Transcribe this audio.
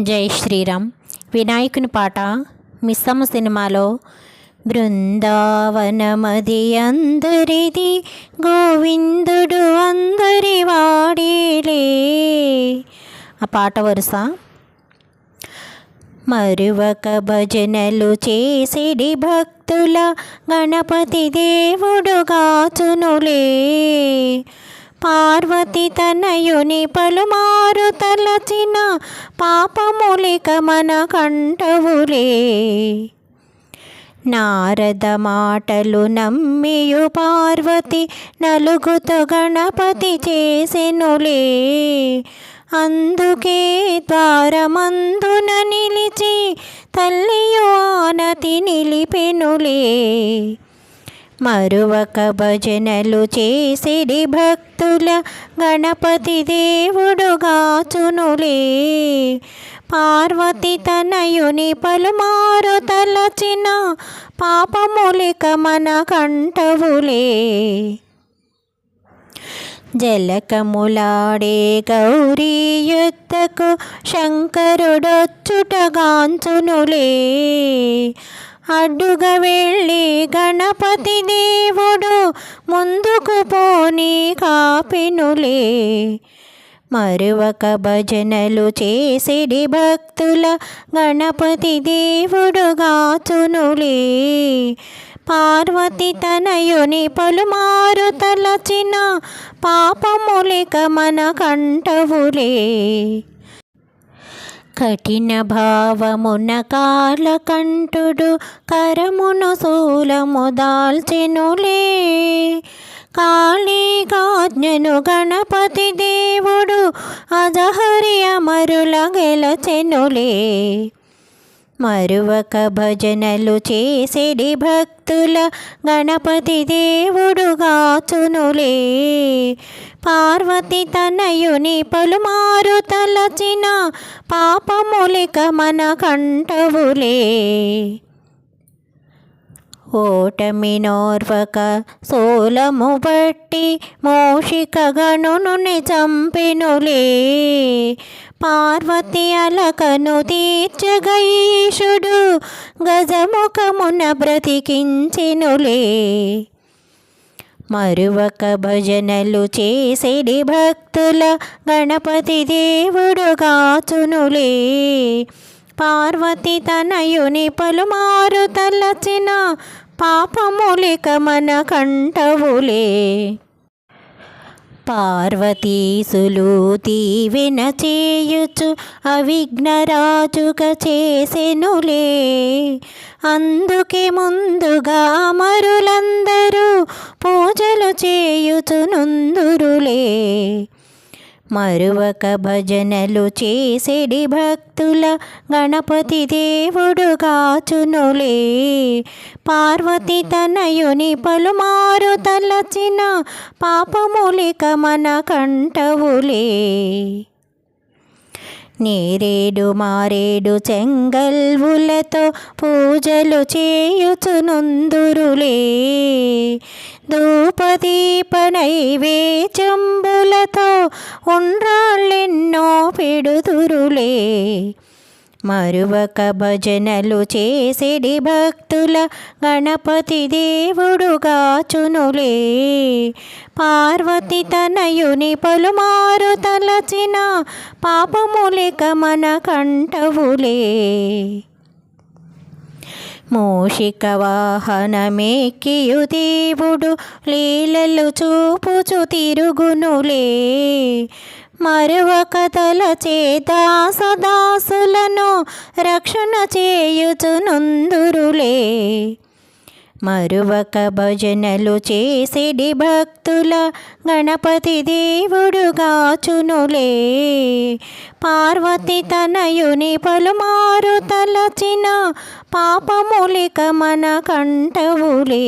జై శ్రీరామ్. వినాయకుని పాట మిస్సమ్మ సినిమాలో బృందావనమది అందరిది గోవిందుడు అందరి వాడేలే. ఆ పాట వరుస. మరువక భజనలు చేసిడి భక్తుల గణపతి దేవుడు గాచునులే. పార్వతి తనయుని పలుమారు తలచిన పాపములిక మన కంటవులే నారద మాటలు నమ్మియు పార్వతి నలుగుతో గణపతి చేసెనులే. అందుకే ద్వారమందున నిలిచి తల్లియు ఆనతి నిలిపెనులే. మరువక భజనలు చేసిడి భక్తుల గణపతి దేవుడుగాచునులే పార్వతి తనయుని పలుమారు తలచిన పాపములిక మన కంఠవులే. జలకములాడే గౌరీ యుద్ధకు శంకరుడొచ్చుటగాంచునులే అడ్డుగా వెళ్ళి గణపతి దేవుడు ముందుకు పోని కాపినులే. మరువక భజనలు చేసిడి భక్తుల గణపతి దేవుడు గాచునులే. పార్వతి తనయుని పలుమారు తలచిన పాపములిక మన కంటవులే కఠిన భావమున కాలకంఠుడు కరమును శూలము దాల్చెనులే. కాళీకాజ్ఞను గణపతి దేవుడు అజహరి అమరుల గెలచెనులే. మరువక భజనలు చేసేడి భక్తుల గణపతి దేవుడుగా చునులే పార్వతి తనయుని పలుమారు తలచిన పాపములిక మన కంటవులే. ఓటమినోర్వక సోలము బట్టి మోషిక గణును చంపెనులే. పార్వతి అలకను తీర్చగీషుడు గజముఖమున బ్రతికించెనులే. మరువక భజనలు చేసేడి భక్తుల గణపతి దేవుడు గాచునులే. పార్వతి తనయుని పలుమారు తలచిన పాపములిక మన కంఠవులే. పార్వతీసులూతి దీవెన చేయుచు అవిఘ్నరాజుగా చేసెనులే. అందుకే ముందుగా అమరులందరూ పూజలు చేయుచునుందురులే మరువక భజనలు చేసేడి భక్తుల గణపతి దేవుడు గాచునులే పార్వతి తనయుని పలుమారు తలచిన పాపములిక మన కంటవులే నేరేడు మారేడు చెంగల్వులతో పూజలు చేయుచునుందురులే. ధూపదీప నైవేద్యంబులతో ఉండ్రాళ్ళెన్నో పెడుదురులే. మరువక భజనలు చేసేడి భక్తుల గణపతి దేవుడుగా చునులే. పార్వతి తనయుని పలుమారు తలచిన పాపములిక మన కంఠవులే. మూషిక వాహనమేకియు దేవుడు లీలలు చూపుచు తిరుగునులే. మరువక తల చేత సదాసులను రక్షణ చేయుచునుందురులే. మరువక భజనలు చేసిడి భక్తుల గణపతి దేవుడుగాచునులే. పార్వతి తనయుని పలుమారు తలచిన పాపములిక మన కంటవులే